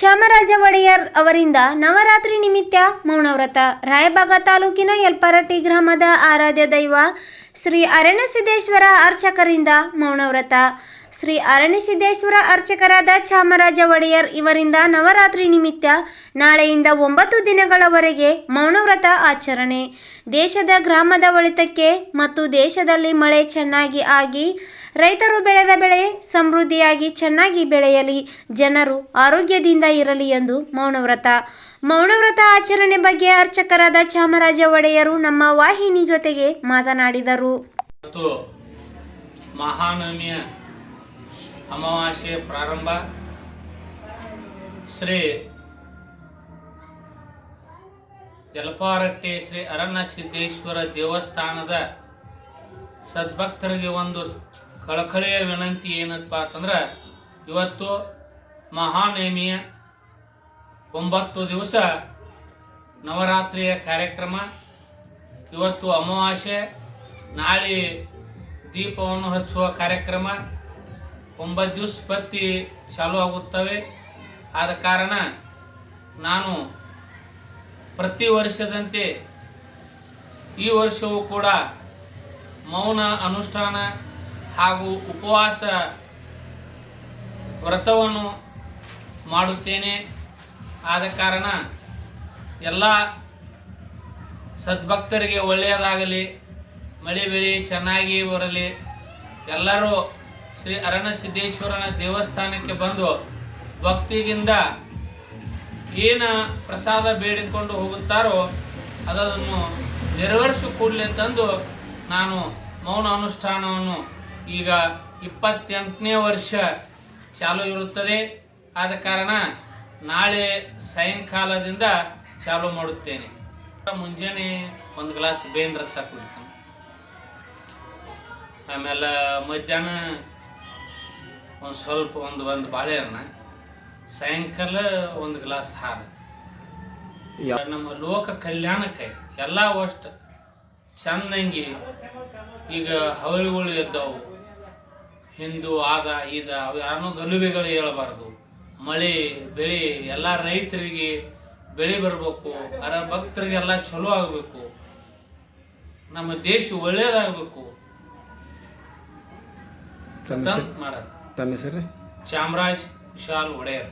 ಚಾಮರಾಜ ಒಡೆಯರ್ ಅವರಿಂದ ನವರಾತ್ರಿ ನಿಮಿತ್ತ ಮೌನವ್ರತ. ರಾಯಬಾಗ ತಾಲೂಕಿನ ಯಲ್ಪರಟ್ಟಿ ಗ್ರಾಮದ ಆರಾಧ್ಯ ದೈವ ಶ್ರೀ ಅರಣ್ಯಸಿದ್ದೇಶ್ವರ ಅರ್ಚಕರಿಂದ ಮೌನವ್ರತ. ಶ್ರೀ ಅರಣ್ಯಸಿದ್ದೇಶ್ವರ ಅರ್ಚಕರಾದ ಚಾಮರಾಜ ಒಡೆಯರ್ ಇವರಿಂದ ನವರಾತ್ರಿ ನಿಮಿತ್ತ ನಾಳೆಯಿಂದ ಒಂಬತ್ತು ದಿನಗಳವರೆಗೆ ಮೌನವ್ರತ ಆಚರಣೆ. ದೇಶದ ಗ್ರಾಮದ ಒಳಿತಕ್ಕೆ ಮತ್ತು ದೇಶದಲ್ಲಿ ಮಳೆ ಚೆನ್ನಾಗಿ ಆಗಿ, ರೈತರು ಬೆಳೆದ ಬೆಳೆ ಸಮೃದ್ಧಿಯಾಗಿ ಚೆನ್ನಾಗಿ ಬೆಳೆಯಲಿ. ಜನರು ಆರೋಗ್ಯದಿಂದ ಇರಲಿ ಎಂದು ಮೌನವ್ರತ. ಮೌನವ್ರತ ಆಚರಣೆ ಬಗ್ಗೆ ಅರ್ಚಕರಾದ ಚಾಮರಾಜ ಒಡೆಯರು ನಮ್ಮ ವಾಹಿನಿ ಜೊತೆಗೆ ಮಾತನಾಡಿದರು. ಮಹಾನವಮಿಯ ಅಮಾವಾಸ್ಯೆ ಪ್ರಾರಂಭ. ಶ್ರೀ ಜಲಪಾರಟ್ಟೆ ಶ್ರೀ ಅರಣ್ಯ ಸಿದ್ದೇಶ್ವರ ದೇವಸ್ಥಾನದ ಸದ್ಭಕ್ತರಿಗೆ ಒಂದು ಕಳಕಳಿಯ ವಿನಂತಿ ಏನಪ್ಪ ಅಂತಂದ್ರೆ, ಇವತ್ತು ಮಹಾನವಮಿಯ ಒಂಬತ್ತು ದಿವಸ ನವರಾತ್ರಿಯ ಕಾರ್ಯಕ್ರಮ. ಇವತ್ತು ಅಮಾವಾಸ್ಯೆ, ನಾಳೆ ದೀಪವನ್ನು ಹಚ್ಚುವ ಕಾರ್ಯಕ್ರಮ. ಒಂಬತ್ತು ದಿವಸ ಪತ್ತಿ ಚಾಲು ಆಗುತ್ತವೆ. ಆದ ಕಾರಣ ನಾನು ಪ್ರತಿ ವರ್ಷದಂತೆ ಈ ವರ್ಷವೂ ಕೂಡ ಮೌನ ಅನುಷ್ಠಾನ ಹಾಗೂ ಉಪವಾಸ ವ್ರತವನ್ನು ಮಾಡುತ್ತೇನೆ. ಆದ ಕಾರಣ ಎಲ್ಲ ಸದ್ಭಕ್ತರಿಗೆ ಒಳ್ಳೆಯದಾಗಲಿ, ಮಳೆ ಬೆಳೆ ಚೆನ್ನಾಗಿ ಬರಲಿ. ಎಲ್ಲರೂ ಶ್ರೀ ಅರಣ್ಯ ಸಿದ್ದೇಶ್ವರನ ದೇವಸ್ಥಾನಕ್ಕೆ ಬಂದು ಭಕ್ತಿಯಿಂದ ಏನು ಪ್ರಸಾದ ಬೇಡಿಕೊಂಡು ಹೋಗುತ್ತಾರೋ ಅದನ್ನು ನೆರವೇರಿಸಿ ಕೂಡಲೇ ಅಂತಂದು ನಾನು ಮೌನ ಅನುಷ್ಠಾನವನ್ನು ಈಗ ಇಪ್ಪತ್ತೆಂಟನೇ ವರ್ಷ ಚಾಲು ಇರುತ್ತದೆ. ಆದ ಕಾರಣ ನಾಳೆ ಸಾಯಂಕಾಲದಿಂದ ಚಾಲು ಮಾಡುತ್ತೇನೆ. ಮುಂಜಾನೆ ಒಂದು ಗ್ಲಾಸ್ ಬೇವಿನ ರಸ ಕುಡಿತೇನೆ. ಆಮೇಲೆ ಮಧ್ಯಾಹ್ನ ಒಂದು ಸ್ವಲ್ಪ ಒಂದು ಒಂದು ಬಾಳೆಹಣ್ಣ ಸಾಯಂಕಾಲ ಒಂದು ಗ್ಲಾಸ್ ಹಾಲು. ನಮ್ಮ ಲೋಕ ಕಲ್ಯಾಣಕ್ಕೆ ಎಲ್ಲ ಅಷ್ಟು ಚಂದಂಗಿ ಈಗ ಹವಳಿಗಳು ಎದ್ದವು. ಹಿಂದೂ ಆದ ಈದ ಅವು ಯಾರನ್ನೂ ಗಲುಬೆಗಳು ಹೇಳಬಾರ್ದು. ಮಳೆ ಬೆಳೆ ಎಲ್ಲ ರೈತರಿಗೆ ಬೆಳೆ ಬರಬೇಕು ಅರ ಭಕ್ತರಿಗೆಲ್ಲ ಚಲೋ ಆಗಬೇಕು. ನಮ್ಮ ದೇಶ ಒಳ್ಳೇದಾಗಬೇಕು. ಮಾಡ ಮಾಡತ್ತೆ ತಮ್ಮ ಹೆಸರು? ಚಾಮರಾಜ್ ವಿಶಾಲ್ ಒಡೆಯರ್.